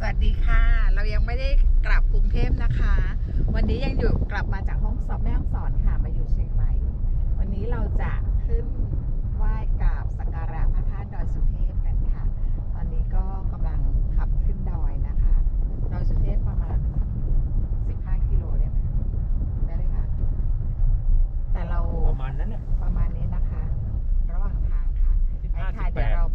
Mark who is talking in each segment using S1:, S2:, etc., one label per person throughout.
S1: สวัสดีค่ะ เรายังไม่ได้กลับกรุงเทพนะคะ วันนี้ยังอยู่กลับมาจากห้องสอบแม่ห้องสอนค่ะมาอยู่เชียงใหม่วันนี้เราจะขึ้นไหว้กราบสักการะพระธาตุดอยสุเทพกันค่ะ ตอนนี้ก็กำลังขับขึ้นดอยนะคะดอยสุเทพประมาณ 15 กิโลได้ไหมได้เลยค่ะ แต่เรา
S2: ประมาณนั้นเนี่ย
S1: ประมาณนี้นะคะ ระหว่างทางค่ะ
S2: สิบ
S1: ไป
S2: ห้า
S1: ค่ะ
S2: สิบแป
S1: เดี๋ยว
S2: ด
S1: เรา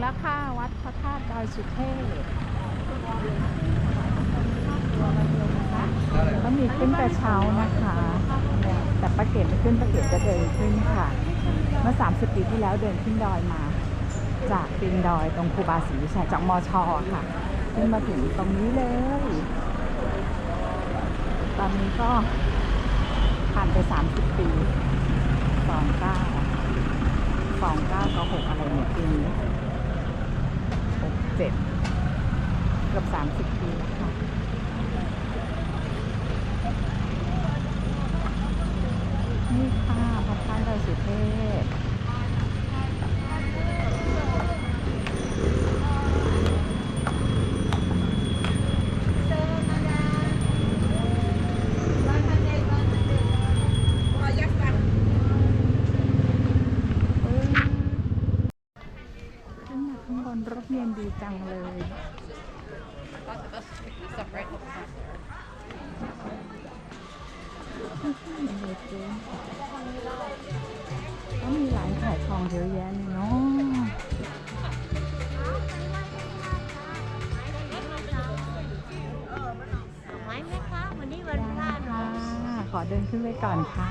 S1: แล้วค่ะ วัดพระธาตุดอยสุเทพก็มีขึ้นแต่เช้านะคะ แต่ป้าเกดไม่ขึ้นป้าเกดจะเดินขึ้นค่ะ เมื่อ 30 ปีที่แล้วเดินขึ้นดอยมา จากปีนดอยตรงครูบาศรีวิชัยจากมอชอค่ะ ขึ้นมาถึงตรงนี้เลย ตอนนี้ก็ผ่านไป 30 ปี29สองเก้ากับหกอะไรเนี่ยปีนี้ เจ็ดเกือบสามสิบปีแล้วค่ะนี่ค่ะพระธาตุดอยสุเทพ จังเลยเลยเจ๊ก็มีร้านขายของเยอะแยะเลยเนาะ
S3: ไม้ไหมคะวันนี้วันพระ
S1: ค่ะ
S3: เนาะ
S1: ขอเดินขึ้นไปก่อนค่ะ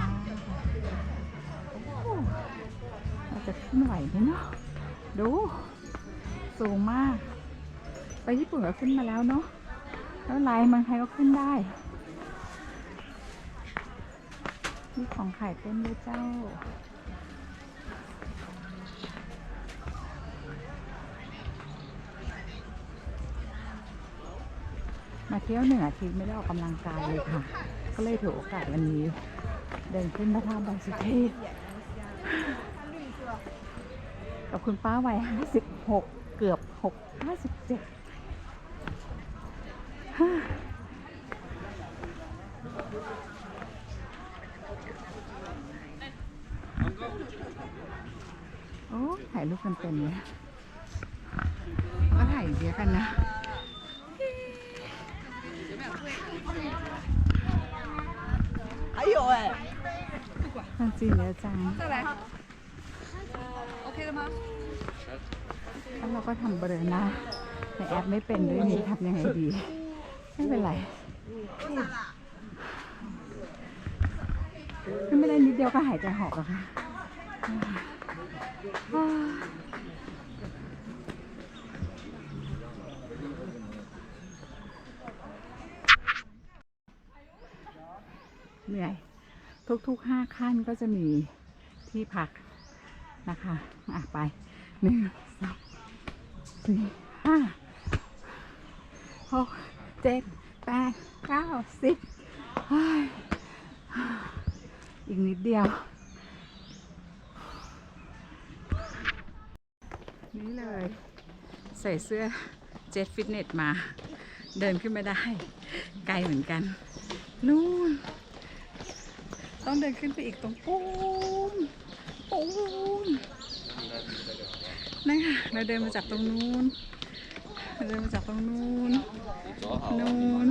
S1: โอ้เราจะขึ้นไหวไหมเนาะดู สูงมาก ไปญี่ปุ่นก็ขึ้นมาแล้วเนาะแล้วไรเมืองไทยก็ขึ้นได้มีของขายเต็มเลยเจ้า มาเที่ยวหนึ่งอาทิตย์ไม่ได้ออกกำลังกายเลยค่ะ ก็เลยถือโอกาสวันนี้ เดินขึ้นพระธาตุดอยสุเทพกับคุณป้าวัยห้าสิบ หกเกือบหกห้าสิบเจ็ดโอ้ถ่ายรูปกันเป็นเลยก็ถ่ายเยอะกันนะ
S4: 还有哎，
S1: จริงเยอะจัง
S4: OK 了吗？
S1: แล้วเราก็ทำเบลอหน้าในแอปไม่เป็นด้วยนี่ทำยังไงดี ไม่เป็นไรไม่ได้นิดเดียวก็หายใจหอบแล้วค่ะเหนื่อยทุกๆห้าขั้นก็จะมีที่พักนะคะ อะ ไปหนึ่งสอง สี่ห้าหกเจ็ดแปดเก้าสิบอีกนิดเดียว นี่เลย ใส่เสื้อเจ็ตฟิตเนสมา เดินขึ้นไม่ได้ ไกลเหมือนกัน นู่น ต้องเดินขึ้นไปอีกตรงปูนปูน นั่นค่ะเราเดินมาจากตรงนู้นเราเดินมาจากตรงนู้น นู้น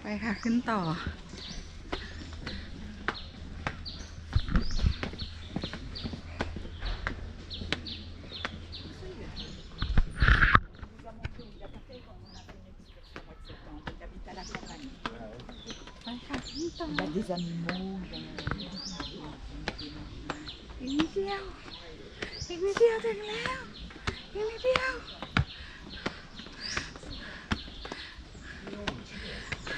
S1: ไปค่ะขึ้นต่อ ไปค่ะขึ้นต่อ
S4: Il y a des animaux.
S1: นิ ดเดียวถึงแล้ว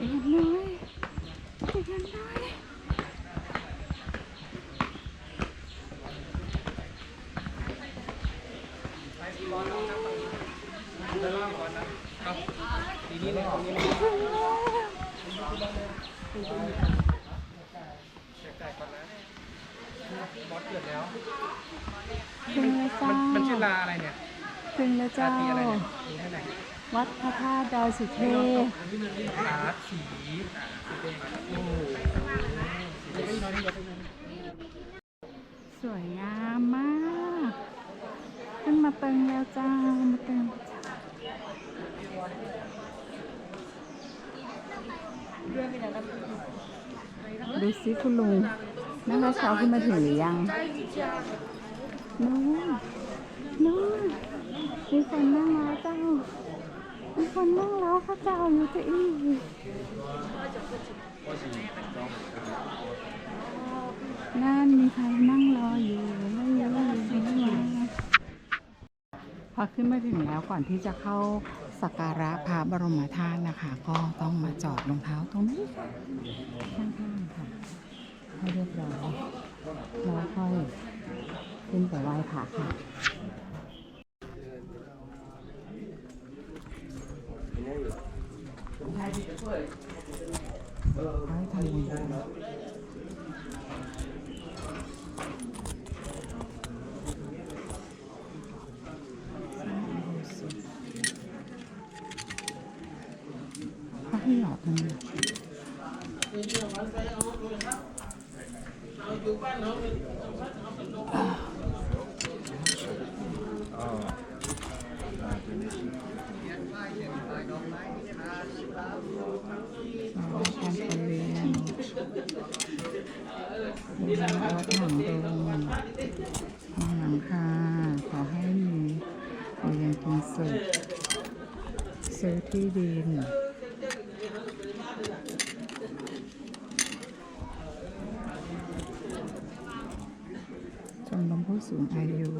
S1: อีกนิ
S2: บอสเกิดแล้ว
S1: ถึงแล้วเจ้า
S2: มันชื่อลาอะไรเนี่ย
S1: ถึงแล้วเจ้า
S2: ตีอะไรเนี่ยมีแค่ไหน
S1: วัดพระธาตุดอยสุเทพ
S2: ลาสีโอ้โห
S1: สวยงามมาก ขึ้นมาเติงแล้วจ้ามาเติง ดูสิคุณลุงนั่งระเช้าขึ้นมาถึงหรือยังนู้นนู้นมีคนนั่งแล้วเจ้ามีคนนั่งแล้วข้าเจ้าอยู่ที่อีนั่นมีใครนั่งรออยู่ไม่เยอะเลยไม่มพอขึ้นมาถึงแล้วก่อนที่จะเข้า สักการะพระบรมธาตุนะคะ ก็ต้องมาจอดรองเท้าตรงนี้ค่ะข้างๆค่ะให้เรียบร้อยแล้วค่อยขึ้นไปไหว้พระค่ะให้ทำบุญกันเขาให้หยอดตรงนี้ มาไหว้การประเรียน มีรถหนังดงมาหลังคาขอให้มีอยู่อยังเป็นสุขซื้อที่ดินชมรมผู้สูงอายุ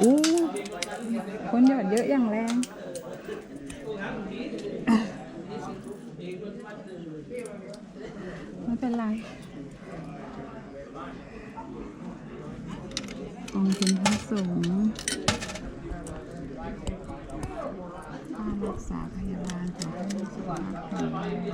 S1: อู้คนหยอดเยอะอย่างแรง ไม่เป็นไร องค์เป็นพระสงฆ์ค่ารักษาพยาบาลขอให้มีสุขภาพแข็งแรงใน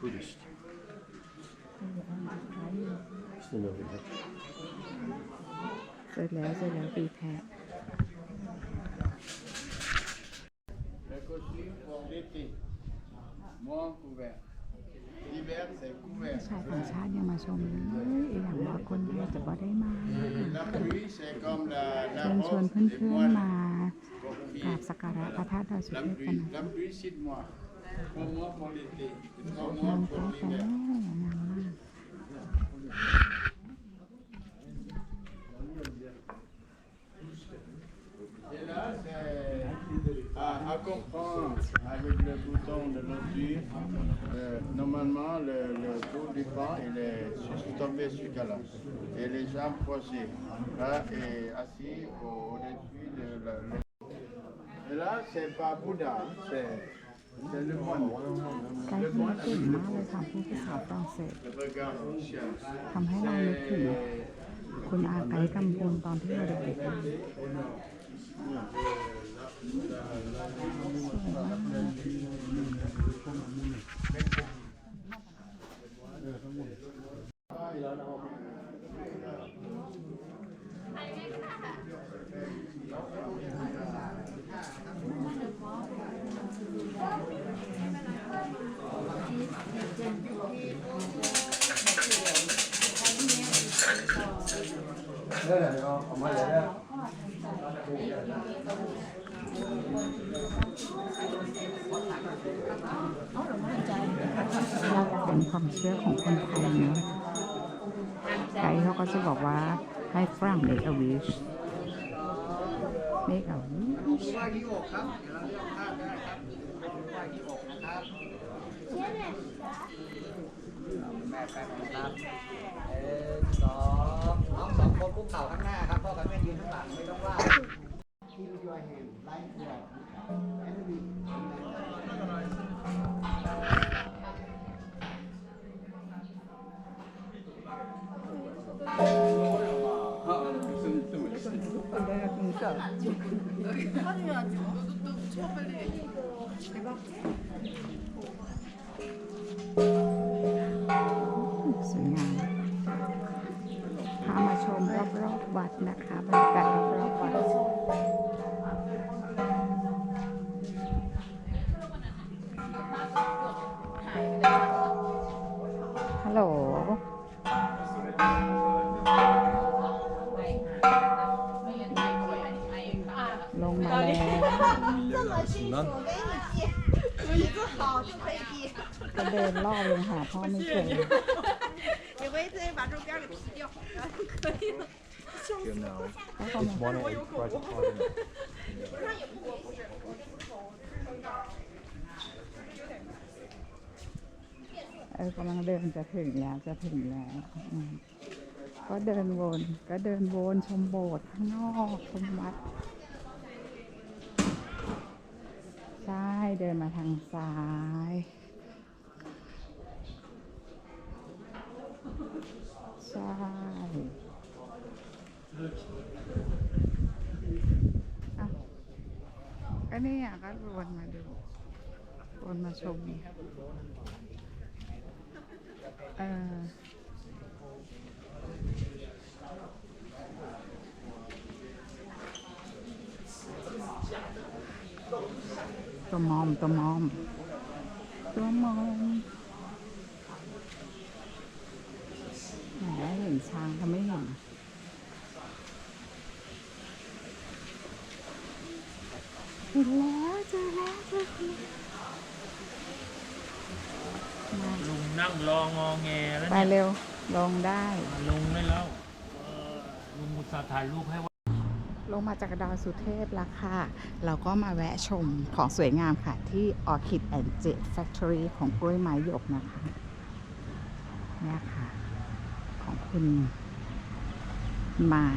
S5: Buddhist. It's the Novi Hut.
S1: เสร็จแล้วเสร็จแล้วปีแพะ
S6: Le costume pour l'été. Moins couvert.
S1: ชาวต่างชาติยังมาชมเลยอย่างว่าคนไทยจะบ่ได้มาเชิญชวนเพื่อนๆมากราบสักการะพระธาตุดอยสุเทพกันนะนางฟ้าแฝงา
S6: ม le bouton de l'outil. Euh, normalement, le, le bout du pan, il est stoppé sur là Et les jambes croisées. Là, et assis au- au-dessus de la. le- Et là, c'est pas Bouddha, c'est c'est le moine.
S1: ไกด์คนนี้เก่งมากเลยค่ะพูดภาษาฝรั่งเศส
S6: Le regard chien.
S1: ทำให้เรานึกถึง
S6: C'est
S1: คุณอาไกด์กำพลตอนที่เราเด็กๆ 嗯好的嗯好的嗯好 เชื่อของคนไทยเนาะไกด์เขาก็จะบอกว่าให้ฝรั่ง make a wish make a wish
S6: ไหว้ที่อกครับเดี๋ยวเราเลือกาพได้ครับเป็นไหว้ที่อกนะครับ
S2: แม่แป๊บนึงครับเออสองน้องสองคนคุกเข่าข้างหน้าครับพ่อกับแม่ยืนข้างหลังไม่ต้องว่า
S1: สวยงามพามาชมรอบๆวัดนะคะบรรยากาศรอบๆวัดฮัลโหลล เดินล่อลงหาพ่อไม่เจอ
S4: 你回去把周边给劈掉，然后可以了。
S1: แล้วก็มาเออกำลังเดินจะถึงแล้วจะถึงแล้วอืมก็เดินวน ก็เดินวนชมโบสถ์ข้างนอกชมวัด ใช่ เดินมาทางซ้าย ใช่อะก็นี่อะก็วนมาดูวนมาชมเออตัวมอมตัวมอมตัวมอมไหนเห็น ช้างเขาไม่เห็นเห็นแล้วเจอแล้วเจอแล้ว
S7: ลุงนั่งรองอแงแล้ว
S1: ไป
S7: เนี่ย
S1: เร็ว ลงได้
S7: ลุงได้แล้วเออลุงอุตส่าห์ถ่ายรูปให้ว่า
S1: ลงมาจากดอยสุเทพแล้วค่ะ เราก็มาแวะชมของสวยงามค่ะ ที่ Orchid and Jade Factory ของกล้วยไม้หยกนะคะเนี่ยค่ะ คุณไม้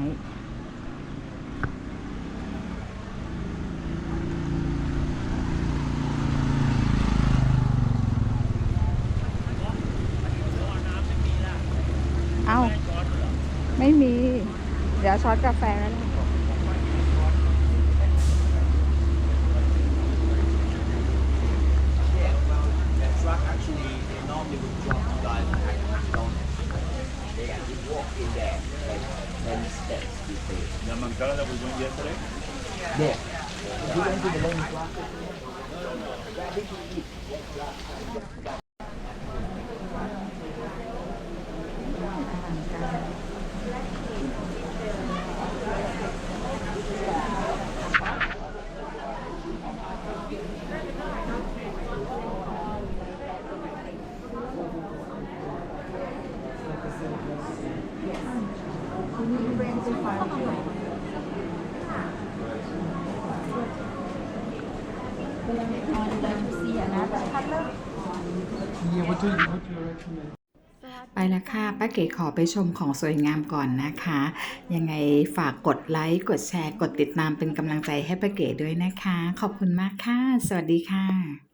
S1: เอ้าไม่มี เดี๋ยวช็อตกาแฟแล้ว
S8: walk in there like many steps before.
S5: The mancala that we went yesterday?
S8: Yeah. We went to the Lenin Plaza. Lane truck,
S1: ไปแล้วค่ะป้าเก๋ขอไปชมของสวยงามก่อนนะคะ ยังไงฝากกดไลค์ กดแชร์ กดติดตามเป็นกำลังใจให้ป้าเก๋ด้วยนะคะ ขอบคุณมากค่ะ สวัสดีค่ะ